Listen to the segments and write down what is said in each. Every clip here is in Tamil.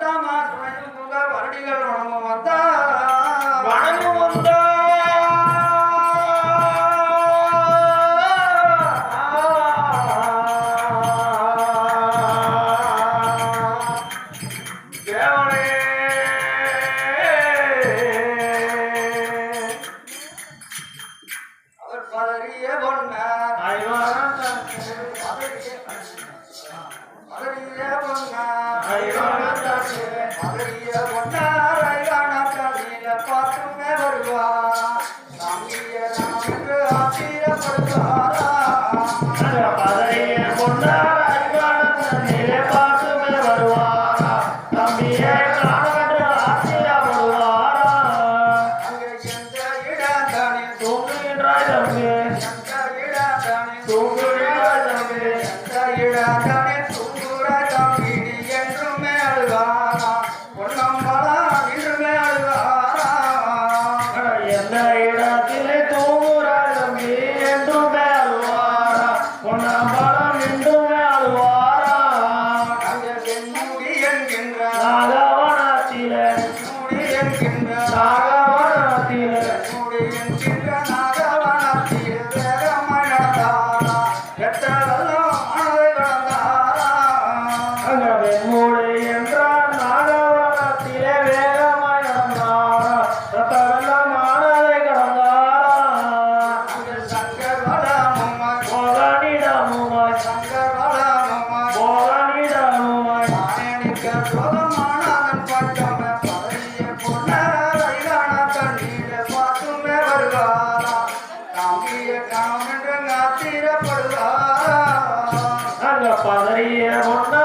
தம சுவையில் புக வருடிகள் வணங்கும் வந்தா வணங்கும் வந்தா Ayo, மாத்திரப்படுவார் அங்க பதறிய முன்னா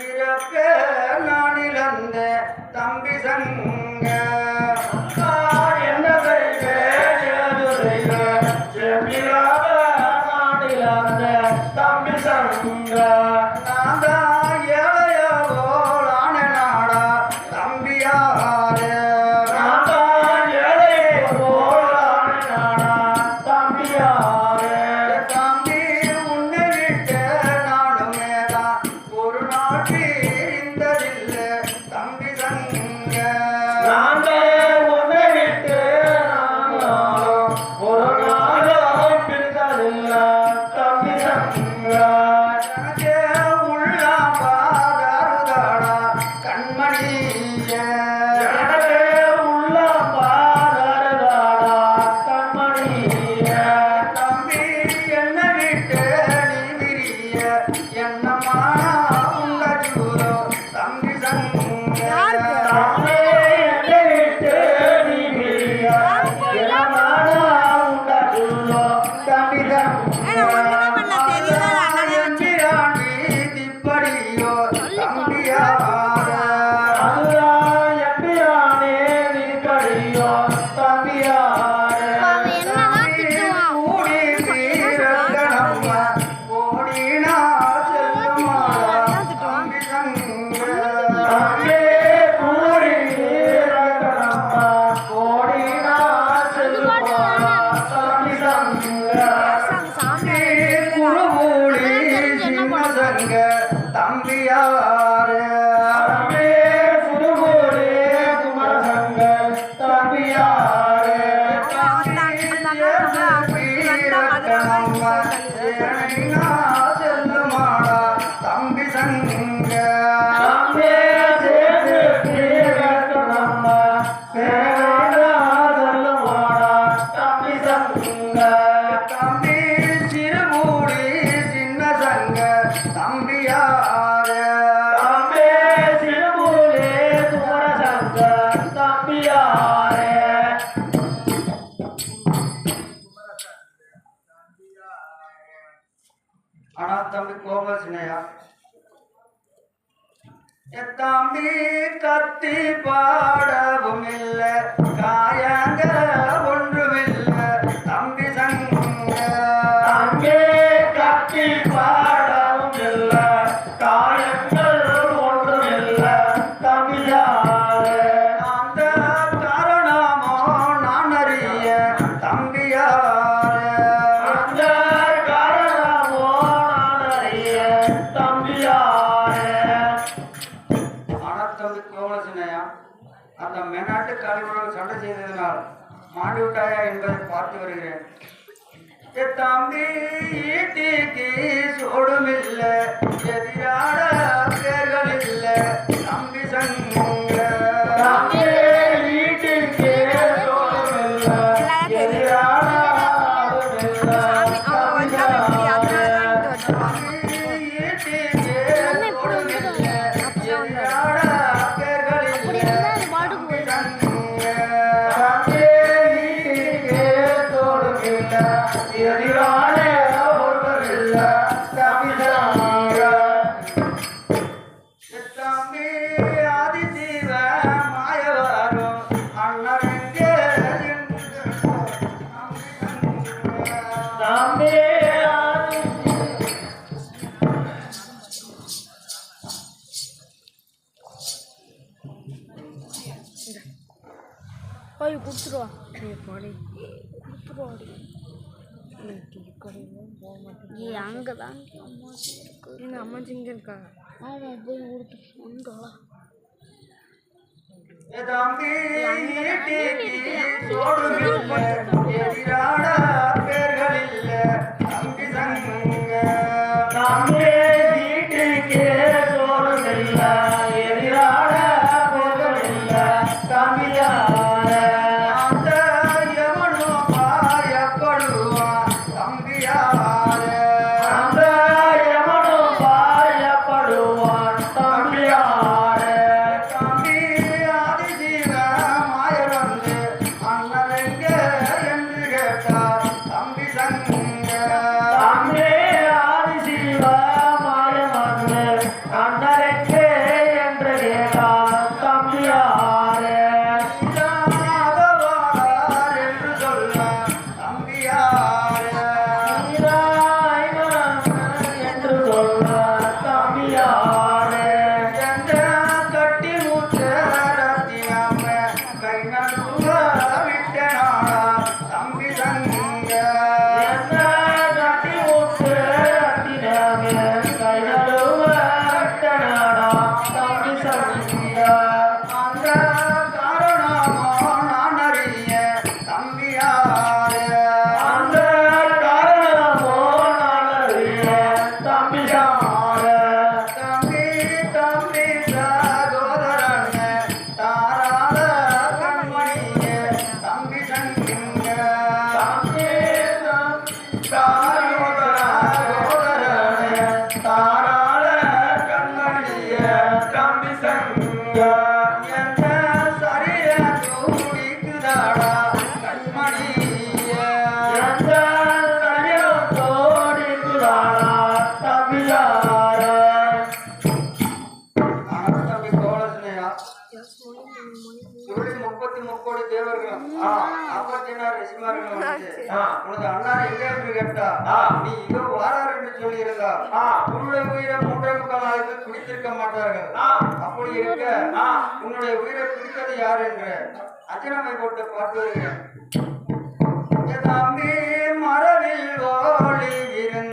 பிறப்பே நான் இழந்த தம்பி சங்க. என்ன தம்பி சங்க. நான் தான் ஏழையாவோ ஆன நாடா தம்பியாரே. நான் தான் ஏழையோ ஆன நாடா தம்பியா bye. போக சினையா தம்பி கத்தி பாடவும் இல்லை. காயங்கிற ஒன்று அந்த மேனாட்டு தலைவர்கள் சண்டை செய்ததனால் மாண்டு விட்டாயா என்பதை பார்த்து வருகிறேன். தம்பி ஈட்டிக்கு சோடும் இல்லை எதிரான பேர்கள் இல்லை. ஏ அங்கே தான் அம்மாச்சி இருக்கு? எங்கள் அம்மாச்சி இங்கே இருந்தால் உன்னுடைய உயிரை மூன்றே முக்கால் ஆயிரத்தில் குடித்திருக்க அப்படி இருக்க உன்னுடைய உயிரை குடித்தது யார் என்று அச்சனமை போட்டு பார்த்து தம்பி மரவில் ஓடி இருந்த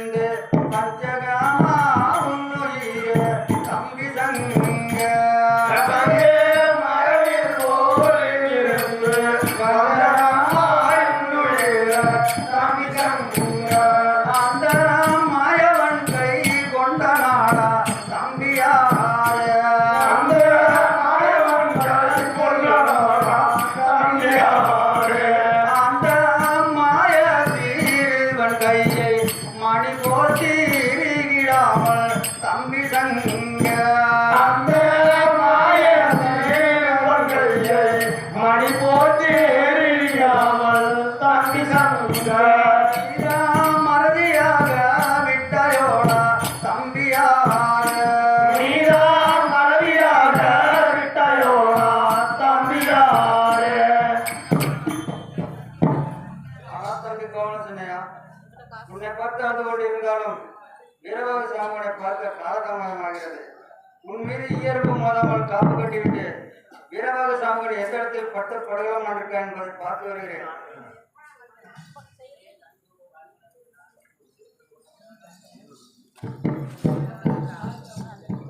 உன்னை பார்த்து வந்து கொண்டு இருந்தாலும் வீரபாக சாமனை பார்க்க காலதாமதமாகிறது உன் மீது இயல்பு மோதாமல் காப்பு கட்டிவிட்டு வீரபாக சாமனை எந்த இடத்தில் பட்டு இருக்கா என்பதை பார்த்து வருகிறேன்.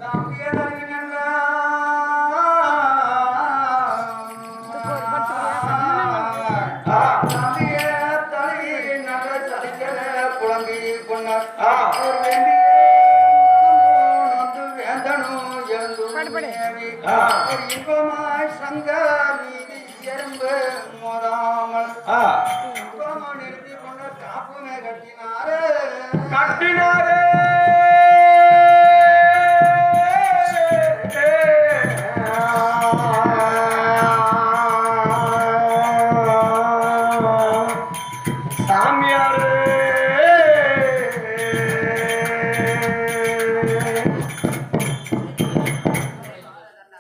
தம்பியே Happiness!